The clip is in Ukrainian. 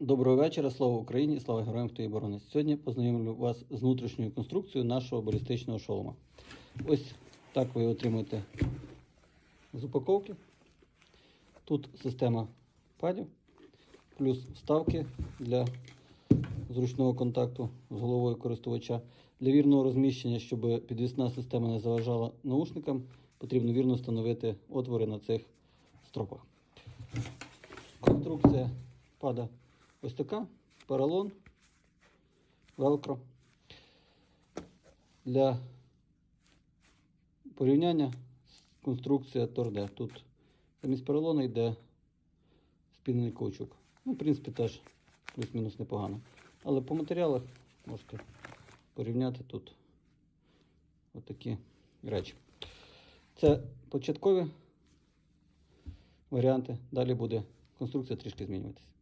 Доброго вечора, слава Україні, слава героям, хто її боронить. Сьогодні познайомлю вас з внутрішньою конструкцією нашого балістичного шолома. Ось так ви отримуєте з упаковки. Тут система падів, плюс вставки для зручного контакту з головою користувача. Для вірного розміщення, щоб підвісна система не заважала наушникам, потрібно вірно встановити отвори на цих стропах. Конструкція пада ось така, поролон, велкро. Для порівняння конструкція торде. Тут замість поролону йде спінений каучук. Ну, в принципі, теж плюс-мінус непогано. Але по матеріалах можете порівняти тут отакі речі. Це початкові варіанти. Далі буде конструкція трішки змінюватися.